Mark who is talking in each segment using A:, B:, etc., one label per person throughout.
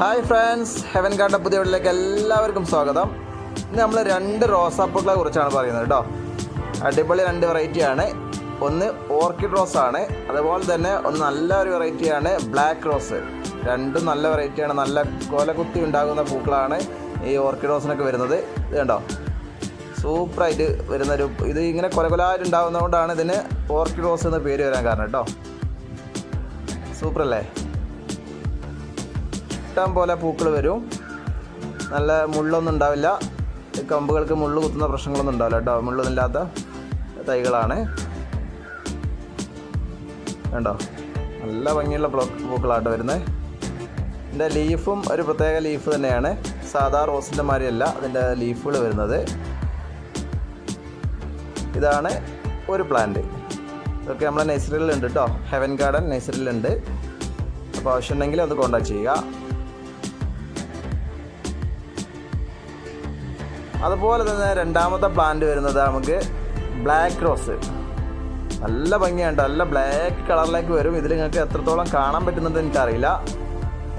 A: Hi friends heaven garden പുതിയ വീട്ടിലേക്ക് എല്ലാവർക്കും സ്വാഗതം. ഇന്ന് നമ്മൾ രണ്ട് റോസാപ്പൂക്കളെ കുറിച്ചാണ് പറയുന്നത് കേട്ടോ. അടിപൊളി രണ്ട് വെറൈറ്റിയാണ് ഒന്ന് ഓർക്കിഡ് റോസ് ആണ്. അതുപോലെ തന്നെ ഒന്ന് നല്ല ഒരു വെറൈറ്റിയാണ് ബ്ലാക്ക് റോസ് രണ്ടും നല്ല വെറൈറ്റിയാണ് നല്ല കോലകുത്തി ഉണ്ടാകുന്ന പൂക്കളാണ് ഈ ഓർക്കിഡ് റോസിനൊക്കെ വരുന്നത്. ഇത് കണ്ടോ? സൂപ്പറായിട്ട് വരുന്ന ഒരു ഇത് ഇങ്ങനെ കൊല കൊലായിട്ട് ഉണ്ടാകുന്നതുകൊണ്ടാണ് ഇതിന് ഓർക്കിഡ് റോസ് എന്ന പേര് വരാൻ കാരണം കേട്ടോ. സൂപ്പറല്ലേ ഇഷ്ടം പോലെ പൂക്കൾ വരും. നല്ല മുള്ളൊന്നും ഉണ്ടാവില്ല. കമ്പുകൾക്ക് മുള്ള് കുത്തുന്ന പ്രശ്നങ്ങളൊന്നും ഉണ്ടാവില്ല കേട്ടോ. മുള്ളൊന്നുമില്ലാത്ത തൈകളാണ്. കണ്ടോ? നല്ല ഭംഗിയുള്ള പ്ലോ പൂക്കളാട്ടോ വരുന്നത്. ഇതിന്റെ ലീഫും ഒരു പ്രത്യേക ലീഫ് തന്നെയാണ്. സാധാ റോസിന്റെ മാതിരിയല്ല അതിന്റെ ലീഫുകൾ വരുന്നത്. ഇതാണ് ഒരു പ്ലാന്റ് ഇതൊക്കെ നമ്മളെ നഴ്സറിയിലുണ്ട് കേട്ടോ. ഹെവൻ ഗാർഡൻ നഴ്സറിയിലുണ്ട് അപ്പോൾ ആവശ്യമുണ്ടെങ്കിൽ അത് കോൺടാക്ട് ചെയ്യുക. അതുപോലെ തന്നെ രണ്ടാമത്തെ പ്ലാന്റ് വരുന്നത് നമുക്ക് ബ്ലാക്ക് റോസ് നല്ല ഭംഗിയുണ്ട്. നല്ല ബ്ലാക്ക് കളറിലേക്ക് വരും. ഇതിൽ നിങ്ങൾക്ക് എത്രത്തോളം കാണാൻ പറ്റുന്നത് എനിക്കറിയില്ല.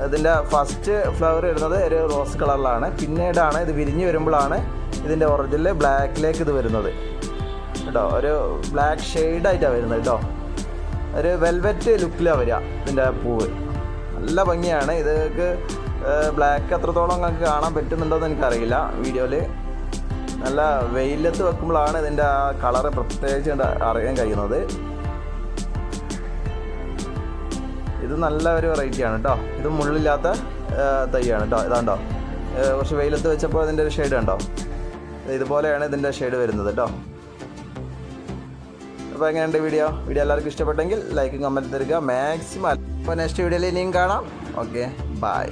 A: ഇതിന്റെ ഫസ്റ്റ് ഫ്ലവർ വരുന്നത് ഒരു റോസ് കളറിലാണ് പിന്നീടാണ് ഇത് വിരിഞ്ഞ് വരുമ്പോഴാണ് ഇതിന്റെ ഒറിജിനൽ ബ്ലാക്കിലേക്ക് ഇത് വരുന്നത്. കേട്ടോ ഒരു ബ്ലാക്ക് ഷെയ്ഡായിട്ടാണ് വരുന്നത് കേട്ടോ. ഒരു വെൽവെറ്റ് ലുക്കിലാണ് വരിക ഇതിന്റെ പൂവ്. നല്ല ഭംഗിയാണ്. ഇതൊക്കെ ബ്ലാക്ക് എത്രത്തോളം നിങ്ങൾക്ക് കാണാൻ പറ്റുന്നുണ്ടോ എന്ന് എനിക്കറിയില്ല. വീഡിയോയിൽ നല്ല വെയിലത്ത് വെക്കുമ്പോഴാണ് ഇതിന്റെ ആ കളറ് പ്രത്യേകിച്ച് അറിയാൻ കഴിയുന്നത്. ഇത് നല്ല ഒരു വെറൈറ്റിയാണ് കേട്ടോ ഇത് മുള്ളില്ലാത്ത തൈയാണ് കേട്ടോ ഇതാണ്ടോ കുറച്ച് വെയിലത്ത് വെച്ചപ്പോൾ ഇതിന്റെ ഒരു ഷെയ്ഡ് ഉണ്ടോ ഇതുപോലെയാണ് ഇതിന്റെ ഷെയ്ഡ് വരുന്നത് കേട്ടോ അപ്പോൾ എങ്ങനെയുണ്ട് വീഡിയോ വീഡിയോ എല്ലാവർക്കും ഇഷ്ടപ്പെട്ടെങ്കിൽ ലൈക്കും കമന്റ് തരിക. മാക്സിമം അപ്പോൾ നെക്സ്റ്റ് വീഡിയോയിൽ ഇനിയും കാണാം. Okay bye